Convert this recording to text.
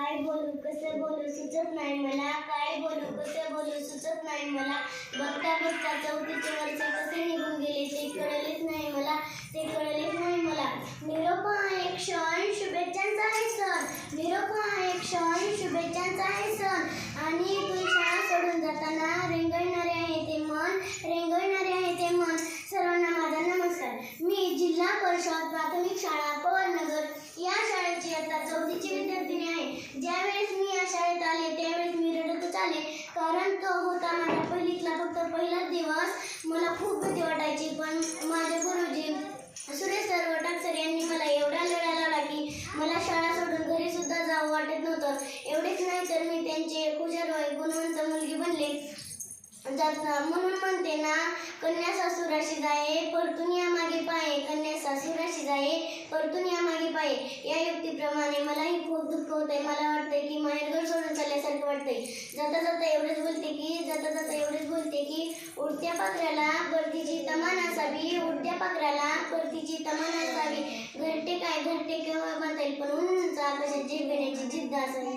काय बोलू कसं बोलू सुचत नाही मला. काय बोलू कसं बोलू सुचत नाही मला. बघता बघता चौथीचे वर्ष कसे निघून गेले ते कळलेच नाही मला ते कळलेच नाही मला. निरोप हा एक क्षण. शुभेच्छांचा आहे सण. निरोप हा एक क्षण. शुभेच्छांचा आहे सण. आणि तू शाळा सोडून जाताना रेंगळणारे आहे ते मन रेंगळणारे आहे ते मन. सर्वांना माझा नमस्कार. मी जिल्हा परिषद प्राथमिक शाळा शाळेची चौथीची विद्यार्थिनी आहे. ज्यावेळेस मी या शाळेत आले त्यावेळेस मी रडतच आले. कारण तो होता माझ्या पहिलीतला फक्त पहिलाच दिवस. मला खूप भीती वाटायची पण माझे गुरुजी सुरेश सर वटाक सर यांनी मला एवढा लढा लावला. की मला शाळा सोडून घरी सुद्धा जावं वाटत नव्हतं. एवढेच नाही तर मी त्यांचे हुशार व गुणवंत मुलगी बनले. जात म्हणून म्हणते ना कन्या सासूराशी जाये परतून या मागे पाये. कन्या सासूराशी जाये परतून या मागे पाये. या मलाही खूप दुःख होते मला वाटतंय की माहेरघर सोडून चालल्यासारखं वाटतंय. जाता जाता एवढेच बोलते की जाता जाता एवढेच बोलते की उडत्या पाखराला परतीची तमान असावी उडत्या पाखराला परतीची तमान असावी. घरटे काय घरटे केव्हा बांधेल? पण उंच आकाशात जीव घेण्याची जिद्द असावी.